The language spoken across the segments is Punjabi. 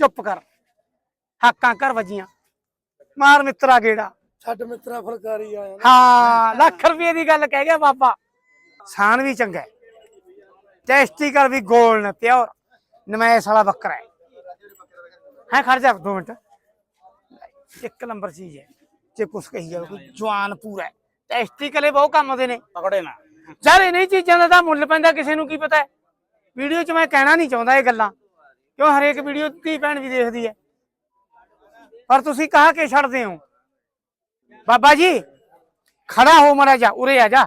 ਚੁੱਪ ਕਰ। ਹਾਕਾਂ ਕਰ ਵਜੀਆਂ। ਮਾਰ ਮਿੱਤਰਾ ਗੇੜਾ। ਛੱਡ ਮਿੱਤਰਾ ਫਲਕਾਰੀ ਆਇਆ। ਹਾਂ ਲੱਖ ਰੁਪਏ ਦੀ ਗੱਲ ਕਹਿ ਗਿਆ ਬਾਬਾ। ਸਾਨ ਵੀ ਚੰਗਾ ਹੈ। ਟੈਸਟੀਕਲ ਵੀ ਗੋਲ ਨੇ ਪਿਓਰ। ਨਮੈਸ ਵਾਲਾ ਬੱਕਰਾ ਹੈ। ਹੈ ਖੜ ਜਾ ਦੋ ਮਿੰਟ। ਇੱਕ ਨੰਬਰ ਚੀਜ਼ ਹੈ। ਜੇ ਕੁਛ ਕਹੀ ਜਾਵੇ ਕੋਈ ਜਵਾਨ ਪੂਰਾ ਹੈ। ਟੈਸਟੀਕਲੇ ਬਹੁਤ ਕੰਮ ਦੇ ਨੇ। ਪਕੜੇ ਨਾ। ਯਾਰ ਇਹ ਨਹੀਂ ਚੀਜ਼ਾਂ ਦਾ ਤਾਂ ਮੁੱਲ ਪੈਂਦਾ ਕਿਸੇ ਨੂੰ ਕੀ ਪਤਾ ਹੈ। ਵੀਡੀਓ 'ਚ ਮੈਂ ਕਹਿਣਾ ਨਹੀਂ ਚਾਹੁੰਦਾ ਇਹ ਗੱਲਾਂ। ਕਿਉਂ ਹਰੇਕ ਵੀਡੀਓ ਧੀ ਭੈਣ ਵੀ ਦੇਖਦੀ ਹੈ? ਪਰ ਤੁਸੀਂ ਕਹਾ ਕੇ ਛੱਡਦੇ ਹੋ? ਬਾਬਾ ਜੀ ਖੜਾ ਹੋ ਮੜਾ ਜਾ ਉਰੇ ਆ ਜਾ।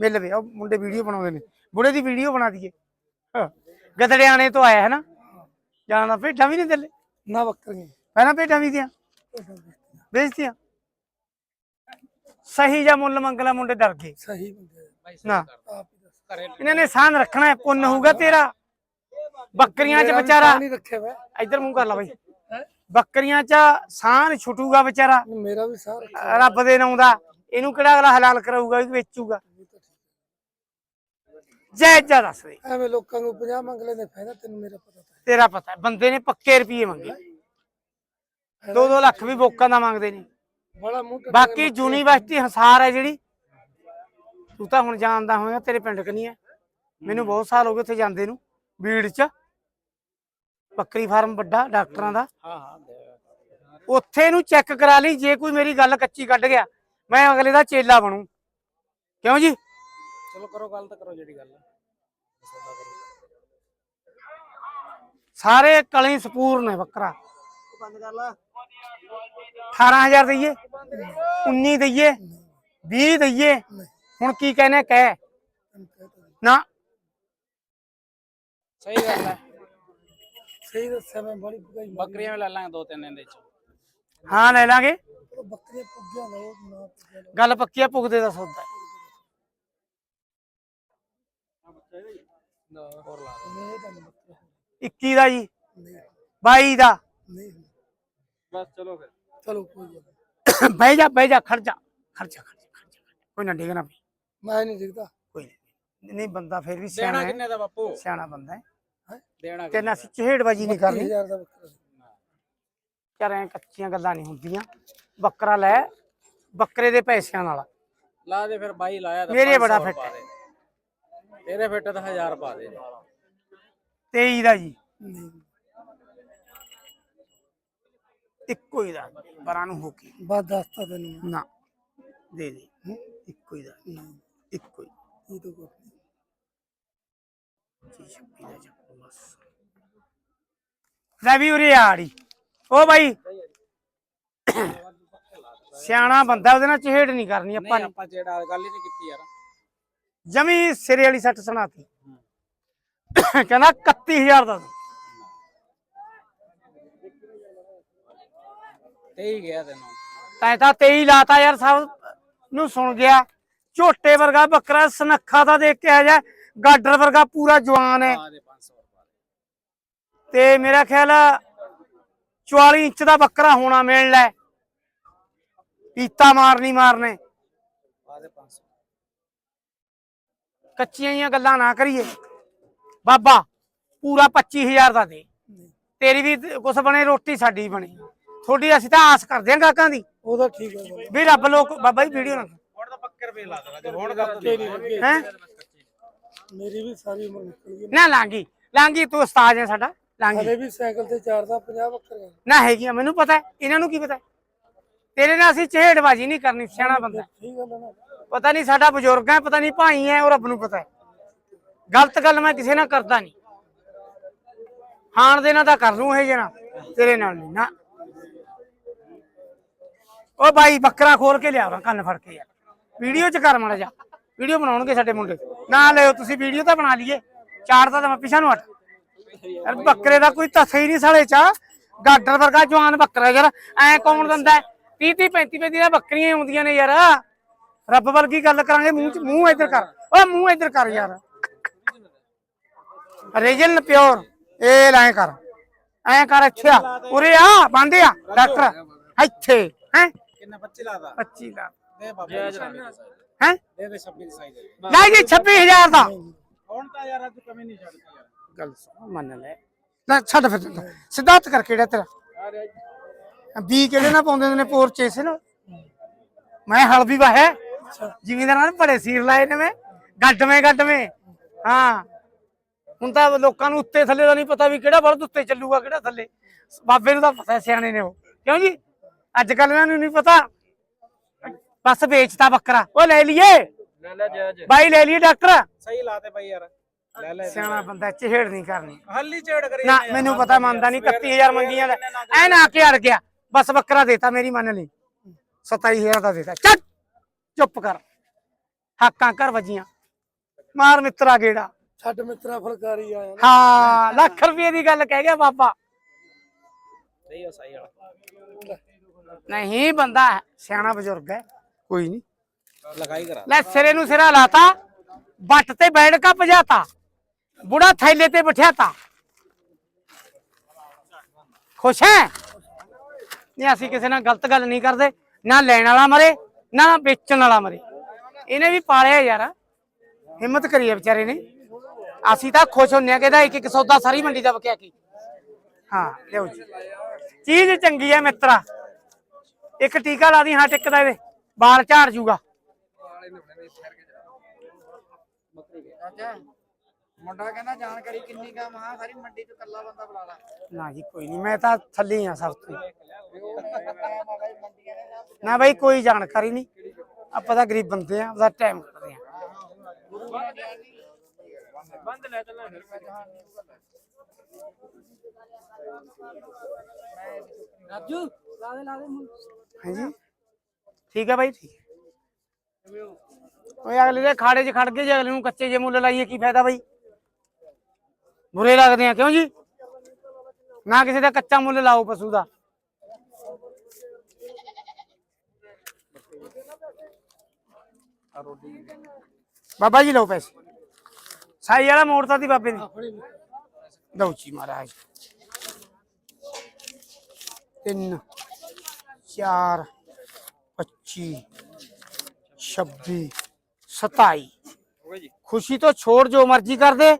ਮਿਲ ਵੇ ਉਹ ਮੁੰਡੇ ਵੀਡੀਓ ਬਣਾਉਂਦੇ ਨੇ। ਬੁੜੇ ਦੀ ਵੀਡੀਓ ਬਣਾ ਦਈਏ। ਹਾਂ। ਗਦੜਿਆਣੇ ਤੋਂ ਆਇਆ ਹੈ ਨਾ? ਜਾਣਾ ਭੇਡਾਂ ਵੀ ਨਹੀਂ ਦਿੱਲੇ ਨਾ ਬੱਕਰੀਆਂ। ਪਹਿਲਾਂ ਭੇਡਾਂ ਵੀ ਦੀਆਂ। ਵੇਚਤੀਆਂ। ਸਹੀ ਜਾਂ ਮੁੱਲ ਮੰਗਲਾ ਮੁੰਡੇ ਡਰ ਗਏ। ਸਹੀ ਨਾ। ਇਹਨਾਂ ਨੇ ਸਾਨ ਰੱਖਣਾ ਪੁੰਨ ਹੋਊਗਾ ਤੇਰਾ। ਬੱਕਰੀਆਂ 'ਚ ਵਿਚਾਰਾ। ਨਹੀਂ ਰੱਖਿਆ ਵਾ। ਇੱਧਰ ਮੂੰਹ ਕਰ ਲਾ ਬਾਈ। ਬੱਕਰੀਆਂ 'ਚ ਸਾਨ ਛੁੱਟੂਗਾ ਵਿਚਾਰਾ। ਮੇਰਾ ਵੀ ਸਾਹ ਰੱਬ ਦੇ ਨਾਮ ਦਾ। ਇਹਨੂੰ ਕਿਹੜਾ ਅਗਲਾ ਹਲਾਲ ਕਰਾਊਗਾ ਕਿ ਵੇਚੂਗਾ। ਜੈ ਜੈ ਦੱਸ ਦੇ ਐਵੇਂ ਲੋਕਾਂ ਨੂੰ 50 ਮੰਗ ਲੈਂਦੇ ਫਾਇਦਾ ਤੈਨੂੰ ਮੇਰਾ ਪਤਾ ਤੇਰਾ ਪਤਾ ਬੰਦੇ ਨੇ ਪੱਕੇ ਰੁਪਏ ਮੰਗੇ। 2-2 ਲੱਖ ਵੀ ਬੋਕਾਂ ਦਾ ਮੰਗਦੇ ਨੇ। ਬਾਕੀ ਯੂਨੀਵਰਸਿਟੀ ਹਸਾਰ ਹੈ ਜਿਹੜੀ। ਤੂੰ ਤਾਂ ਹੁਣ ਜਾਣਦਾ ਹੋਵੇਂਗਾ ਤੇਰੇ ਪਿੰਡ ਕਨੀ ਹੈ। ਮੈਨੂੰ ਬਹੁਤ ਸਾਲ ਹੋ ਗਏ ਉੱਥੇ ਜਾਂਦੇ ਨੂੰ। ਬੀੜ 'ਚ। ਬੱਕਰੀ ਫਾਰਮ ਵੱਡਾ ਡਾਕਟਰਾਂ ਦਾ। ਹਾਂ ਹਾਂ ਉੱਥੇ ਨੂੰ ਚੈੱਕ ਕਰਾ ਲਈ ਜੇ ਕੋਈ ਮੇਰੀ ਗੱਲ ਕੱਚੀ ਕੱਢ ਗਿਆ ਮੈਂ ਅਗਲੇ ਦਾ ਚੇਲਾ ਬਣੂ। ਕਿਉਂ ਜੀ? ਚਲੋ ਕਰੋ ਗੱਲ ਤਾਂ ਕਰੋ ਜਿਹੜੀ ਗੱਲ ਸਾਰੇ ਕਲੀ ਸਪੂਰ ਨੇ ਬੱਕਰਾ। ਬੰਦ ਕਰ ਲਾ। 18000 ਦਈਏ 19 ਦਈਏ 20 ਦਈਏ। ਹੁਣ ਕੀ ਕਹਿੰਦੇ ਕਹਿ। ਨਾ। ਸਹੀ ਗੱਲ ਹੈ ਸਹੀ ਦੱਸਿਆ ਮੈਂ ਬੜੀ ਭਗਾਈ ਮਾਰੀ। ਬੱਕਰੀਆਂ ਵੀ ਲੈ ਲਾਂਗੇ ਦੋ ਤਿੰਨ ਦਿਨ ਦੇ ਚ ਹਾਂ ਲੈ ਲਾਂਗੇ। ਉਹ ਬੱਕਰੀਆਂ ਪੁੱਗਿਆ ਲਓ ਨਾ ਪੁੱਗਿਆ ਲਓ ਗੱਲ ਪੱਕੀ ਆ ਪੁਗਦੇ ਦਾ ਸੌਦਾ। ਹੈ। ਹੋਰ ਲਾ ਦੇ। ਨਹੀਂ ਤਾਂ ਨਹੀਂ ਬੱਕਰਾ 21 ਦਾ ਜੀ? ਨਹੀਂ। 22 ਦਾ? ਨਹੀਂ ਬਸ ਚਲੋ ਫਿਰ। ਚਲੋ ਕੋਈ ਗੱਲ ਨੀ। ਬਹਿ ਜਾ ਬਹਿ ਜਾ ਖੜ ਜਾ ਕੋਈ ਨਾ ਡੇਗਣਾ ਪਈ। ਮੈਂ ਨਹੀਂ ਦਿਖਦਾ ਕੋਈ ਨਹੀਂ ਨਹੀਂ ਬੰਦਾ ਫਿਰ ਵੀ ਦੇਣਾ ਸਿਆਣਾ ਹੈ। ਕਿੰਨੇ ਦਾ ਬਾਪੂ? ਸਿਆਣਾ ਬੰਦਾ ਹੈ। ਦੇਣਾ ਤੇ ਨਾ ਅਸੀਂ ਚਿਹੜਬਾਜੀ ਨਹੀਂ ਕਰਨੀ। 20000 ਦਾ ਬੱਕਰਾ ਯਾਰ ਐਂ ਕੱਚੀਆਂ ਗੱਲਾਂ ਨਹੀਂ ਹੁੰਦੀਆਂ। ਬੱਕਰਾ ਲੈ ਬੱਕਰੇ ਦੇ ਪੈਸਿਆਂ ਨਾਲ। ਲਾ ਦੇ ਫਿਰ ਬਾਈ ਲਾਇਆ ਤਾਂ ਮੇਰੇ 500 ਬੜਾ ਪਾ ਫਿੱਟ। ਦੇ। ਤੇਰੇ ਫਿੱਟ ਤਾਂ 1000 ਪਾ ਦੇ। 23 ਦਾ ਜੀ। ਇੱਕੋ ਹੀ ਦਾ। ਬਰਾਂ ਨੂੰ ਹੋ ਕੇ। ਬਾਤ ਦੱਸਤਾ ਤੈਨੂੰ। ਨਾ। ਦੇ ਦੇ। ਇੱਕੋ ਹੀ ਦਾ। ਇੱਕੋ ਹੀ। ਇਹ ਤਾਂ ਕੋਈ ਛੱਪੀ ਦਾ ਬਸ ਲੈ ਵੀ ਉਰੇ ਆੜੀ ਓ ਬਾਈ ਸਿਆਣਾ ਬੰਦਾ ਉਹਦੇ ਨਾਲ ਚਿਹੜ ਨਹੀਂ ਕਰਨੀ ਆਪਾਂ ਨੇ। ਆਪਾਂ ਜਿਹੜਾ ਗੱਲ ਹੀ ਨਹੀਂ ਕੀਤੀ ਯਾਰ। ਜਮੀ ਸਿਰੇ ਵਾਲੀ ਸੱਟ ਸੁਣਾਤੀ। ਕਹਿੰਦਾ 31000 ਦਾ। ਤੇ ਹੀ ਗਿਆ ਤੈਨੂੰ। ਤੈਂ ਤਾਂ 23 ਲਾਤਾ ਯਾਰ ਸਭ ਨੂੰ ਸੁਣ ਗਿਆ। ਝੋਟੇ ਵਰਗਾ ਬੱਕਰਾ ਸਨੱਖਾ ਤਾਂ ਦੇਖ ਕੇ ਆ ਜਾ। ਗਾਡਰ ਵਰਗਾ ਪੂਰਾ ਜਵਾਨ ਹੈ। ਪਾ ਦੇ 500 ਪਾ ਦੇ। ਤੇ ਮੇਰਾ ਖਿਆਲ ਆ 44 ਇੰਚ ਦਾ ਬੱਕਰਾ ਹੋਣਾ ਮਿਲ ਲੈ। ਪੀਤਾ ਮਾਰਨੀ ਮਾਰਨੇ। ਪਾ ਦੇ 500 ਕੱਚੀਆਂ ਜੀਆਂ ਗੱਲਾਂ ਨਾ ਕਰੀਏ। ਬਾਬਾ ਪੂਰਾ 25000 ਦਾ ਦੇ। ਤੇਰੀ ਵੀ ਕੁਛ ਬਣੇ ਰੋਟੀ ਸਾਡੀ ਵੀ ਬਣੇ। ਥੋੜੀ ਅਸੀਂ ਤਾਂ ਆਸ ਕਰਦੇ ਆਂ ਗਾਹਕਾਂ ਦੀ। ਉਹਦਾ ਠੀਕ ਹੈ। ਵੀ ਰੱਬ ਲੋਕ ਬਾਬਾ ਜੀ ਵੀਡੀਓ ਨਾ ਹੁਣ ਤਾਂ ਪੱਕੇ ਰੁਪਏ ਲਾ ਦੇਣਾ ਜੇ ਹੁਣ ਕਰ ਹੈ? ਮੇਰੀ ਵੀ ਸਾਰੀ ਉਮਰ ਨਿਕਲ ਗਈ। ਨਾ ਲਾਂਗੀ ਲਾਂਗੀ ਤੂੰ ਉਸਤਾਦ ਹੈ ਸਾਡਾ ਲਾਂਗੀ। ਹਲੇ ਵੀ ਸਾਈਕਲ ਤੇ ਚਾਰਦਾ 50 ਬੱਕਰੀਆਂ ਨਾ ਹੈਗੀਆਂ ਮੈਨੂੰ ਪਤਾ ਹੈ ਇਹਨਾਂ ਨੂੰ ਕੀ ਪਤਾ ਹੈ? ਤੇਰੇ ਨਾਲ ਅਸੀਂ ਚਿਹੜਬਾਜੀ ਨਹੀਂ ਕਰਨੀ ਸਿਆਣਾ ਬੰਦਾ ਹੈ। ਠੀਕ ਗੱਲ ਹੈ ਨਾ। ਪਤਾ ਨਹੀਂ ਸਾਡਾ ਬਜ਼ੁਰਗ ਹੈ ਪਤਾ ਨਹੀਂ ਭਾਈ ਹੈ ਉਹ ਰੱਬ ਨੂੰ ਪਤਾ ਹੈ। ਗਲਤ ਗੱਲ ਮੈਂ ਕਿਸੇ ਨਾਲ ਕਰਦਾ ਨਹੀਂ। ਖਾਣ ਦੇ ਨਾਲ ਤਾਂ ਕਰ ਲੂੰ ਇਹ ਜਣਾ ਤੇਰੇ ਨਾਲ ਨਹੀਂ ਨਾ। ਉਹ ਬਾਈ ਬੱਕਰਾ ਖੋਲ ਕੇ ਲਿਆਵਾ ਕੰਨ ਫੜ ਕੇ ਯਾਰ। ਵੀਡੀਓ ਚ ਕਰ ਮਾੜਾ ਜਾ ਵੀਡੀਓ ਬਣਾਉਣਗੇ ਸਾਡੇ ਮੁੰਡੇ। ਨਾ ਲਿਓ ਤੁਸੀਂ ਵੀਡੀਓ ਤਾਂ ਬਣਾ ਲਈਏ। ਚਾਰ ਤਾਂ ਮੈਂ ਪਿਛਾ ਨੂੰ ਹਟ। ਯਾਰ ਬੱਕਰੇ ਦਾ ਕੋਈ ਤੱਥ ਹੀ ਨਹੀਂ ਸਾਲੇ ਚ। ਗਾਡਰ ਵਰਗਾ ਜਵਾਨ ਬੱਕਰਾ ਯਾਰ ਐ ਕੌਣ ਦਿੰਦਾ 30 30 35 35 ਦੀਆਂ ਬੱਕਰੀਆਂ ਹੀ ਆਉਂਦੀਆਂ ਨੇ ਯਾਰ। ਰੱਬ ਵਰਗੀ ਗੱਲ ਕਰਾਂਗੇ ਮੂੰਹ ਚ ਮੂੰਹ ਇੱਧਰ ਕਰ। ਓਏ ਮੂੰਹ ਇੱਧਰ ਕਰ ਯਾਰ। ਰੀਜਨਲ ਪਿਓਰ ਇਹ ਲੈ ਕਰ। ਐ ਕਰ ਅੱਛਾ ਉਰੇ ਆ ਬੰਦੇ ਆ ਡਾਕਟਰ। ਇੱਥੇ ਹੈ? ਕਿੰਨਾ 25 ਲਾਦਾ 25 ਦਾ ਦੇ ਬਾਬਾ ਹੈ? ਦੇ ਦੇ 26 ਦੀ ਸਾਈ ਦੇ ਲੈ ਜੀ 26000 ਦਾ। ਹੁਣ ਤਾਂ ਯਾਰ ਅੱਜ ਕਮੀ ਨਹੀਂ ਛੱਡਦੀ ਯਾਰ। ਗੱਲ ਸੁਣ ਮੰਨ ਲੈ। ਲੈ ਛੱਡ ਫਿਰ ਤੂੰ। ਸਿੱਧਾ ਹੱਥ ਕਰ ਕਿਹੜਾ ਤੇਰਾ? ਬੀ ਕਿਹੜੇ ਨਾਲ ਪਾਉਂਦੇ ਹੁੰਦੇ ਨੇ? ਪੋਰ ਚੇਸੇ ਨਾਲ। ਮੈਂ ਹਲ ਵੀ ਵਾਹਿਆ। ਜ਼ਿਮੀਂਦਾਰਾਂ ਨੇ ਬੜੇ ਸੀਰ ਲਾਏ ਨੇ ਮੈਂ। ਗੱਡਵੇਂ ਗੱਡਵੇਂ। ਹਾਂ। ਹੁਣ ਤਾਂ ਲੋਕਾਂ ਨੂੰ ਉੱਤੇ ਥੱਲੇ ਦਾ ਨਹੀਂ ਪਤਾ ਵੀ ਕਿਹੜਾ ਬਲਦ ਉੱਤੇ ਚੱਲੂਗਾ ਕਿਹੜਾ ਥੱਲੇ। ਬਾਬੇ ਨੂੰ ਤਾਂ ਪਤਾ ਸਿਆਣੇ ਨੇ ਉਹ। ਕਿਉਂ ਜੀ? ਅੱਜ ਕੱਲ ਇਹਨਾਂ ਨੂੰ ਨਹੀਂ ਪਤਾ। ਬਸ ਵੇਚਤਾ ਬੱਕਰਾ। ਉਹ ਲੈ ਲਈਏ। ਲੈ ਲੈ ਜਾਇਜ਼ ਬਾਈ ਲੈ ਲਈਏ ਡਾਕਟਰ। ਸਹੀ ਲਾਤੇ ਬਾਈ ਯਾਰ। ਲੈ ਲੈ। ਸਿਆਣਾ ਬੰਦਾ ਚਿਹੜ ਨਹੀਂ ਕਰਨੀ। ਹੱਲੀ ਝੇੜ ਕਰੀ ਨਾ ਮੈਨੂੰ ਪਤਾ ਮੰਨਦਾ ਨਹੀਂ 31000 ਮੰਗੀਆਂ ਦਾ ਐ ਨਾ ਕੇ ਅੜ ਗਿਆ। ਬਸ ਬੱਕਰਾ ਦੇਤਾ ਮੇਰੀ ਮੰਨ ਲਈ। 27000 ਦਾ ਦੇਤਾ। ਚੱਲ ਚੁੱਪ ਕਰ। ਹਾਕਾਂ ਕਰ ਵੱਜੀਆਂ। ਮਾਰ ਮਿੱਤਰਾ ਗੇੜਾ। ਛੱਡ ਮਿੱਤਰਾ ਫਲਕਾਰੀ ਆਇਆ ਹਾਂ ਲੱਖ ਰੁਪਏ ਦੀ ਗੱਲ ਕਹਿ ਗਿਆ ਬਾਬਾ। ਸਹੀ ਵਾਲਾ। ਨਹੀਂ ਬੰਦਾ ਸਿਆਣਾ ਬਜ਼ੁਰਗ ਹੈ। ਕੋਈ ਨਹੀਂ। ਲਗਾਈ ਕਰਾ। ਲੈ ਸਿਰੇ ਨੂੰ ਸਿਰਾ ਲਾਤਾ ਬੱਟ ਤੇ ਬੈਠ ਕੇ ਭਜਾਤਾ ਬੁੜਾ ਥੈਲੇ ਤੇ ਬਿਠਾਤਾ ਖੁਸ਼ ਹੈ? ਨਹੀਂ ਅਸੀਂ ਕਿਸੇ ਨਾਲ ਗਲਤ ਗੱਲ ਨਹੀਂ ਕਰਦੇ ਨਾ ਲੈਣ ਵਾਲਾ ਮਰੇ ਨਾ ਵੇਚਣ ਵਾਲਾ ਮਰੇ। ਇਹਨੇ ਵੀ ਪਾਲਿਆ ਯਾਰ ਹਿੰਮਤ ਕਰੀ ਹੈ ਵਿਚਾਰੇ ਨੇ। ਅਸੀਂ ਤਾਂ ਖੁਸ਼ ਹੁੰਨੇ ਆ ਕਿ ਇਹਦਾ ਇੱਕ ਇੱਕ ਸੌਦਾ ਸਾਰੀ ਮੰਡੀ ਦਾ ਵਕਿਆ ਕੀ। ਹਾਂ ਲਿਓ ਜੀ। ਚੀਜ਼ ਚੰਗੀ ਹੈ ਮਿੱਤਰਾ। ਇੱਕ ਟੀਕਾ ਲਾ ਦੀ ਹਾਂ ਟਿਕਦਾ ਇਹਦੇ। ਬਾਲ ਝਾੜ ਜੂਗਾ ਮੁੰਡਾ ਕਹਿੰਦਾ ਜਾਣਕਾਰੀ ਕਿੰਨੀ ਕਾ ਮਹਾ ਸਾਰੀ ਮੰਡੀ ਚ ਕੱਲਾ ਬੰਦਾ ਬੁਲਾ ਲਾ ਨਾ ਜੀ ਕੋਈ ਨਹੀਂ ਮੈਂ ਤਾਂ ਥੱਲੇ ਹੀ ਆ ਸਭ ਤੋਂ ਬਾਬਾ ਜੀ ਮੰਡੀਆਂ ਨੇ ਸਭ ਨਾ ਬਈ ਕੋਈ ਜਾਣਕਾਰੀ ਨਹੀਂ ਆਪਾਂ ਤਾਂ ਗਰੀਬ ਬੰਦੇ ਆ ਉਹਦਾ ਟਾਈਮ ਕੱਢਦੇ ਆ ਬੰਦ ਲੈ ਚੱਲਾਂ ਫਿਰ ਰਾਜੂ ਲਾ ਦੇ ਲਾ ਦੇ ਹਾਂਜੀ ਠੀਕ ਹੈ ਬਾਈ ਠੀਕ ਹੈ ਓਏ ਅਗਲੇ ਦੇ ਖਾੜੇ 'ਚ ਖੜ ਕੇ ਜੇ ਅਗਲੇ ਨੂੰ ਕੱਚੇ ਜੇ ਮੁੱਲ ਲਾਈਏ ਕੀ ਫਾਇਦਾ ਬਾਈ ਬੁਰੇ ਲੱਗਦੇ ਆ ਕਿਉਂ ਜੀ ਨਾ ਕਿਸੇ ਦਾ ਕੱਚਾ ਮੁੱਲ ਲਾਓ ਪਸ਼ੂ ਦਾ ਬਾਬਾ ਜੀ ਲਓ ਪੈਸੇ ਸਾਈ ਵਾਲਾ ਮੋੜਤਾ ਦੀ ਬਾਬੇ ਨੇ ਲਓ ਜੀ ਮਹਾਰਾਜ ਤਿੰਨ ਚਾਰ 25 26 27 ਹੋ ਗਿਆ ਜੀ। ਖੁਸ਼ੀ ਤੋਂ ਛੋੜ ਜੋ ਮਰਜ਼ੀ ਕਰ ਦੇ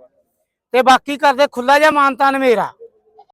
ਤੇ ਬਾਕੀ ਕਰ ਦੇ ਖੁੱਲਾ ਜਾਂ ਮਾਨਤਾਨ ਮੇਰਾ।